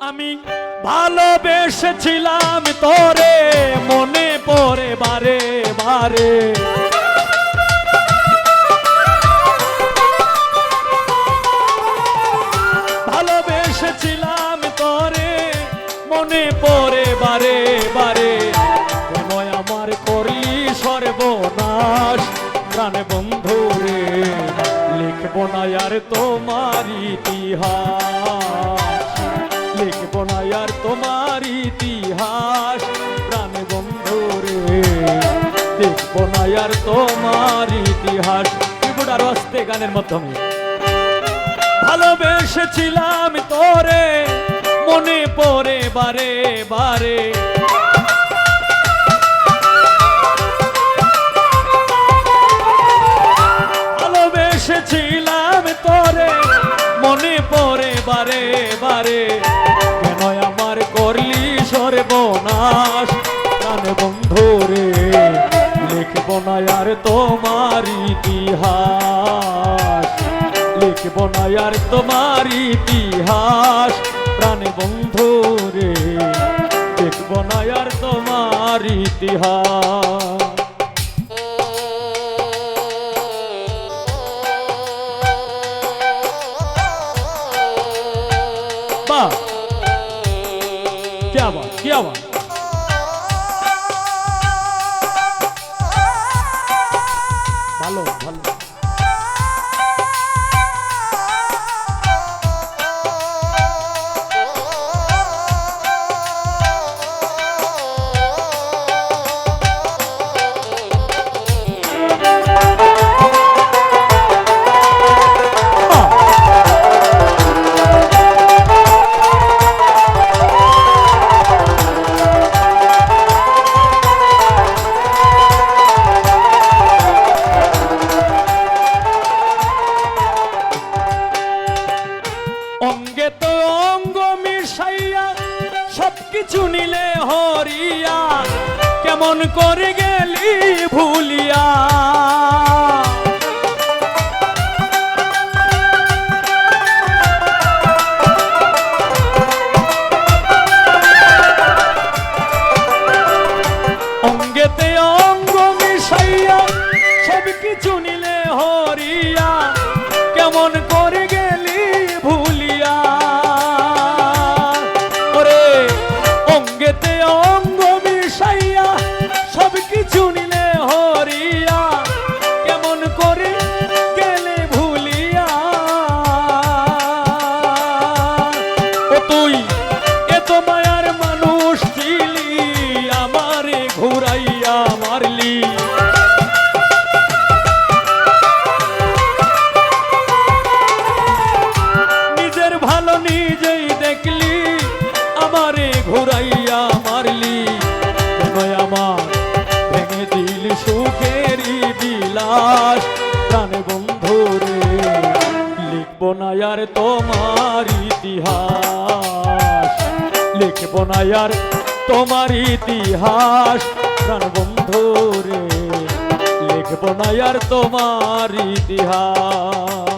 আমি ভালোবেসেছিলাম তোরে, মনে পড়ে বারে বারে। ভালোবেসেছিলাম তোরে, মনে পড়ে বারে বারে। কেন আমার করলি সর্বনাশ, প্রাণ বন্ধু রে। লিখব না আর তোমার ইতিহাস। লিখব না আর তোমার ইতিহাস। প্রাণ বন্ধু রে, দেখব না আর তোমার ইতিহাস। আর অস্তে গানের মাধ্যমে। ভালোবেসেছিলাম তোরে, মনে পড়ে বারে বারে। ভালোবেসেছিলাম তোরে মনে পড়ে বারে বারে। কেন আমার করলি সর্বনাশ? প্রাণ বন্ধু রে, লিখব না আর তোমার ইতিহাস। লিখব না আর তোমার ইতিহাস। প্রাণ বন্ধু রে, লিখব না আর তোমার ইতিহাস। সুখেরই বিলাস। প্রাণ বন্ধু রে, লিখব না আর তোমার ইতিহাস। লিখব না আর তোমার ইতিহাস। প্রাণ বন্ধু রে, লিখব না আর তোমার ইতিহাস।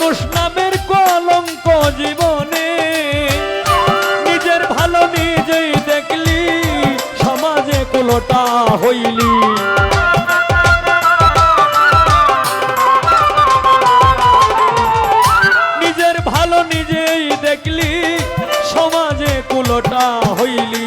মানুষ নামের কলঙ্ক জীবনে। নিজের ভালো নিজেই দেখলি, সমাজে কুলোটা হইলি। নিজের ভালো নিজেই দেখলি, সমাজে কুলোটা হইলি।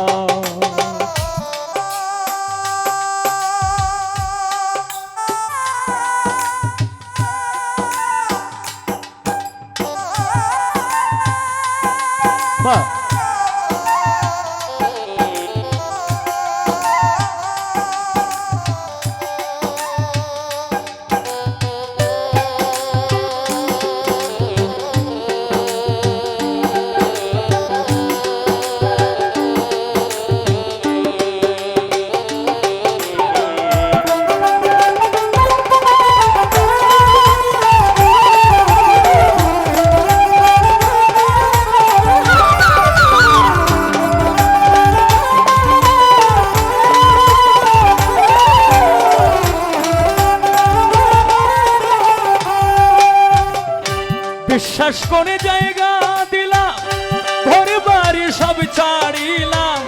করে জায়গা দিলাম, ঘরে বাড়ি সব ছাড়িলাম।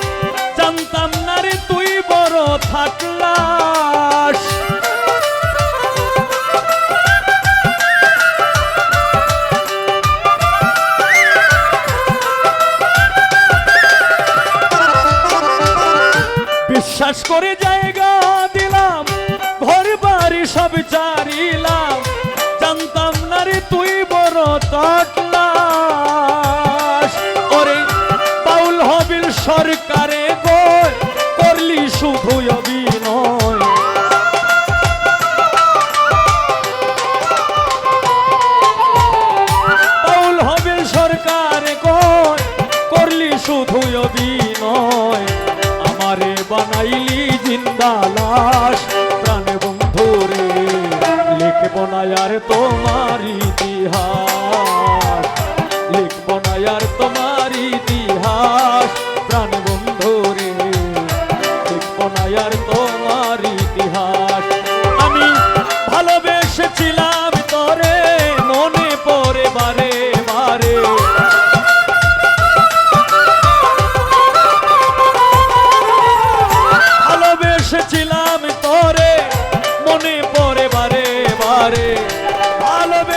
জানতাম না রে তুই বড় থাকলাস। বিশ্বাস করে জায়গা দিলাম, ঘর বাড়ি সব চারিলাম শুধু অভিনয়। আমারে বানাইলি জিন্দা লাশ। প্রাণে বন্ধু রে লিখব না আর তোমার ইতিহাস।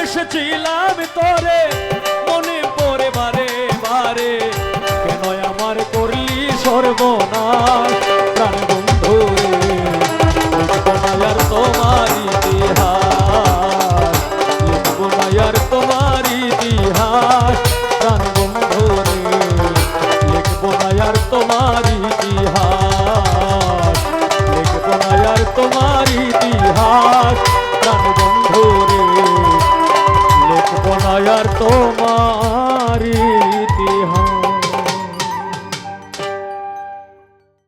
ভালোবেসেছিলাম তোরে মনে পড়ে বারে বারে। কেন আমার করলি সর্বনাশ?